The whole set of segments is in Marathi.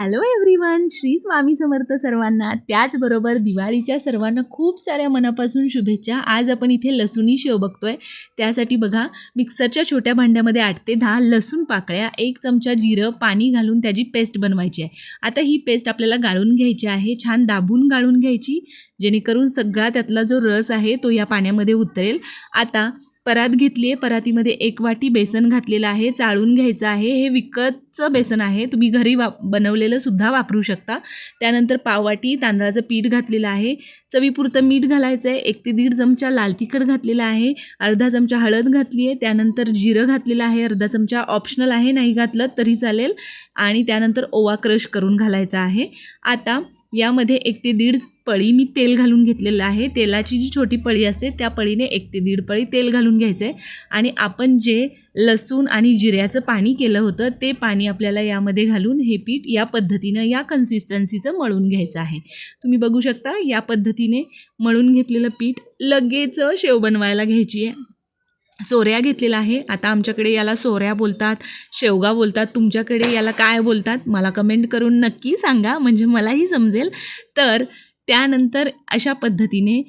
हॅलो एव्हरीवन श्री स्वामी समर्थ सर्वांना. त्याचबरोबर दिवाळीच्या सर्वांना खूप साऱ्या मनापासून शुभेच्छा. आज आपण इथे लसूणी शेव बघतोय. त्यासाठी बघा मिक्सरच्या छोट्या भांड्यामध्ये आठ ते दहा लसूण पाकळ्या एक चमचा जिरं पाणी घालून त्याची पेस्ट बनवायची आहे. आता ही पेस्ट आपल्याला गाळून घ्यायची आहे. छान दाबून गाळून घ्यायची जेणेकरून सगळा त्यातला जो रस आहे तो या पाण्यामध्ये उतरेल. आता परात घेतली आहे. परातीमध्ये एक वाटी बेसन घातलेलं आहे. चाळून घ्यायचं आहे. हे विकतचं बेसन आहे. तुम्ही घरी वा बनवलेलं सुद्धा वापरू शकता. त्यानंतर पाववाटी तांदळाचं पीठ घातलेलं आहे. चवीपुरतं मीठ घालायचं आहे. एक ते दीड चमचा लाल तिखट घातलेला आहे. अर्धा चमचा हळद घातली आहे. त्यानंतर जिरं घातलेलं आहे. अर्धा चमचा ऑप्शनल आहे. नाही घातलं तरी चालेल. आणि त्यानंतर ओवा क्रश करून घालायचा आहे. आता यामध्ये एक ते दीड पळी मी तेल घालून घेतलेलं आहे. तेलाची जी छोटी पळी असते त्या पळीने एक ते दीड पळी तेल घालून घ्यायचं आहे आणि आपण जे लसूण आणि जिऱ्याचं पाणी केलं होतं ते पाणी आपल्याला यामध्ये घालून हे पीठ या पद्धतीनं या कन्सिस्टन्सीचं मळून घ्यायचं आहे. तुम्ही बघू शकता या पद्धतीने मळून घेतलेलं पीठ लगेच शेव बनवायला घ्यायची आहे. सोऱ्या घेतलेला आहे. आता आमच्याकडे याला सोऱ्या बोलतात शेवगा बोलतात. तुमच्याकडे याला काय बोलतात मला कमेंट करून नक्की सांगा. म्हणजे मलाही समजेल. तर त्यानंतर अशा पद्धतीने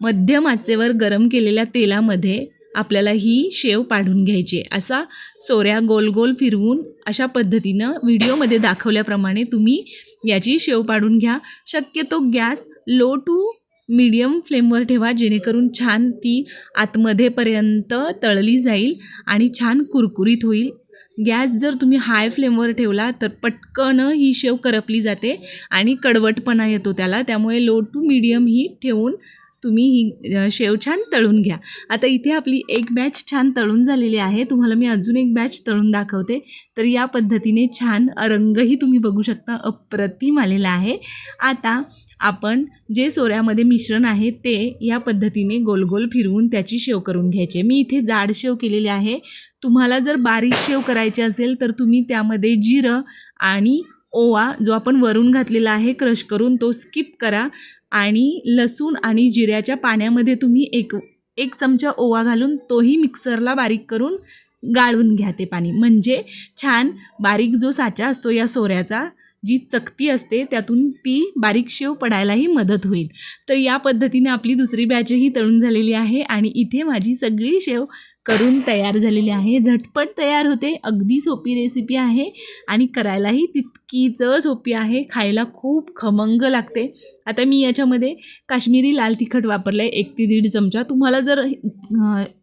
मध्यम आचेवर गरम केलेल्या तेलामध्ये आपल्याला ही शेव पाडून घ्यायची आहे. असा सोऱ्या गोल गोल फिरवून अशा पद्धतीनं व्हिडिओमध्ये दाखवल्याप्रमाणे तुम्ही याची शेव पाडून घ्या. शक्यतो गॅस लो टू मीडियम फ्लेमवर ठेवा जेणेकरून छान ती आतमध्येपर्यंत तळली जाईल आणि छान कुरकुरीत होईल. गॅस जर तुम्ही हाय फ्लेमवर ठेवला तर पटकन ही शेव करपली जाते आणि कडवटपणा येतो त्याला. त्यामुळे लो टू मीडियम ही ठेवून तुम्ही ही शेव छान तळून घ्या. आता इथे आपली एक बॅच छान तळून झालेली आहे. तुम्हाला मी अजून एक बॅच तळून दाखवते. तर या पद्धतीने छान रंगही तुम्ही बघू शकता. अप्रतिम आलेला आहे. आता आपण जे सोऱ्यामध्ये मिश्रण आहे ते या पद्धतीने गोल गोल फिरवून त्याची शेव करून घ्यायचे मी इथे जाड शेव केलेली आहे. तुम्हाला जर बारीक शेव करायची असेल तर तुम्ही त्यामध्ये जिरं आणि ओवा जो आपण वरून घातलेला आहे क्रश करून तो स्किप करा आणि लसूण आणि जिऱ्याच्या पाण्यामध्ये तुम्ही एक एक चमचा ओवा घालून तोही मिक्सरला बारीक करून गाळून घ्या ते पाणी. म्हणजे छान बारीक जो साचा असतो या सोऱ्याचा जी चकती असते त्यातून ती बारीक शेव पडायलाही मदत होईल. तर या पद्धतीने आपली दुसरी बॅचही तळून झालेली आहे आणि इथे माझी सगळी शेव करून तयार झालेली आहे. झटपट तयार होते. अगदी सोपी रेसिपी आहे आणि करायलाही तितकीच सोपी आहे. खायला खूप खमंग लागते. आता मी याच्यामध्ये काश्मीरी लाल तिखट वापरलं आहे एक ते दीड चमचा. तुम्हाला जर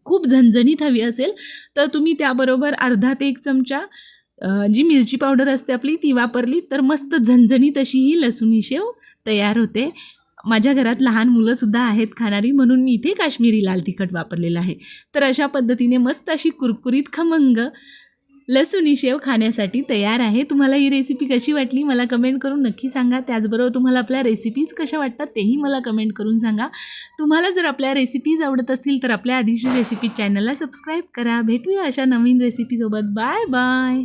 खूप झणझणीत हवी असेल तर तुम्ही त्याबरोबर अर्धा ते एक चमचा जी मिरची पावडर असते आपली ती वापरली तर मस्त झणझणीत अशी ही लसूणी शेव तयार होते. माझ्या घरात लहान मुलंसुद्धा आहेत खाणारी म्हणून मी इथे काश्मीरी लाल तिखट वापरलेलं आहे. तर अशा पद्धतीने मस्त अशी कुरकुरीत खमंग लसूणी शेव खाण्यासाठी तयार आहे. तुम्हाला ही रेसिपी कशी वाटली मला कमेंट करून नक्की सांगा. त्याचबरोबर तुम्हाला आपल्या रेसिपीज कशा वाटतात तेही मला कमेंट करून सांगा. तुम्हाला जर आपल्या रेसिपीज आवडत असतील तर आपल्या आधीची रेसिपी चॅनलला सबस्क्राईब करा. भेटूया अशा नवीन रेसिपीसोबत बाय बाय